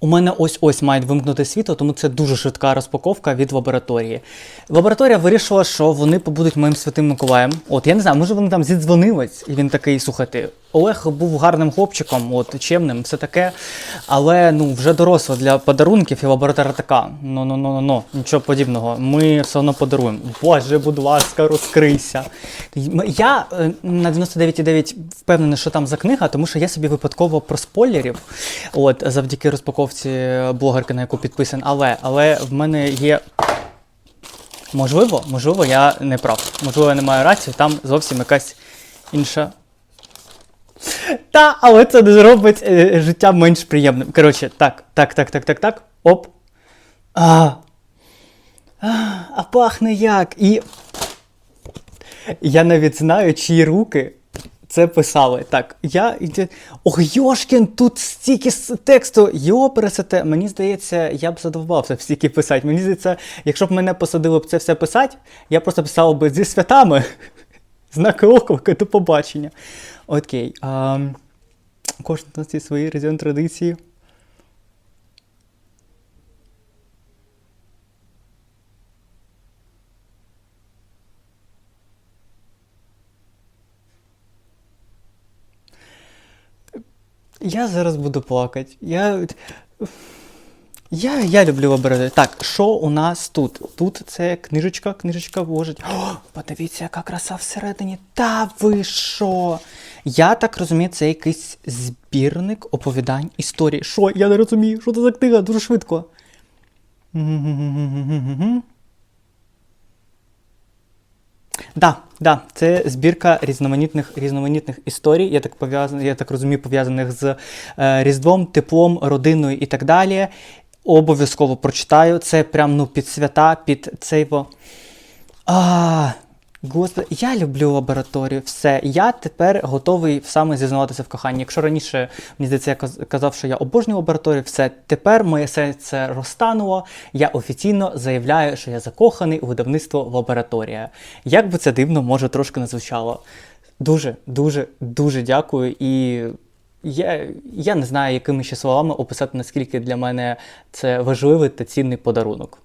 У мене ось ось мають вимкнути світло, тому це дуже швидка розпаковка від лабораторії. Лабораторія вирішила, що вони побудуть моїм святим Миколаєм. От я не знаю, може вони там зідзвонились, і він такий, слухайте, Олег був гарним хлопчиком, от чемним, все таке. Але ну вже доросло для подарунків, і лабораторія така. Ну ну ну ну ну нічого подібного. Ми все одно подаруємо. Боже, будь ласка, розкрийся. Я е, на 99,9 впевнений, що там за книга, тому що я собі випадково проспойлерів, от завдяки розпаковці блогерки, на яку підписан. Але, але в мене є. Можливо, можливо, я не прав. Можливо, я не маю рацію, там зовсім якась інша. Та, але це не зробить е, життя менш приємним. Коротше, так, так, так, так, так, так. Оп. А, а, а пахне як. І я навіть знаю, чиї руки це писали. Так, я. Ох, Йошкін, тут стільки тексту. Йо, пересете. Мені здається, я б задовбався стільки писати. Мені здається, якщо б мене посадили б це все писати, я просто писав би зі святами. Знаки оклика до побачення. Окей. А, кожен є свої резон традиції. Я зараз буду плакати. Я. Я, я люблю лабораторію. Так, що у нас тут? Тут це книжечка, книжечка вложить. О, подивіться, яка краса всередині. Та ви що? Я так розумію, це якийсь збірник оповідань історії. Що? Я не розумію, що це за книга? Дуже швидко. Да, да, це збірка різноманітних різноманітних історій. Я так пов'язаний, я так розумію, пов'язаних з е, Різдвом, теплом, родиною і так далі. Обов'язково прочитаю. Це прям ну під свята, під цей во. А, Господи, я люблю лабораторію. Все. Я тепер готовий саме зізнаватися в коханні. Якщо раніше мені здається, я казав, що я обожнюю лабораторію, все тепер моє серце розтануло. Я офіційно заявляю, що я закоханий у видавництво лабораторія. Як би це дивно, може трошки не звучало. Дуже, дуже, дуже дякую. І я, я не знаю, якими ще словами описати, наскільки для мене це важливий та цінний подарунок.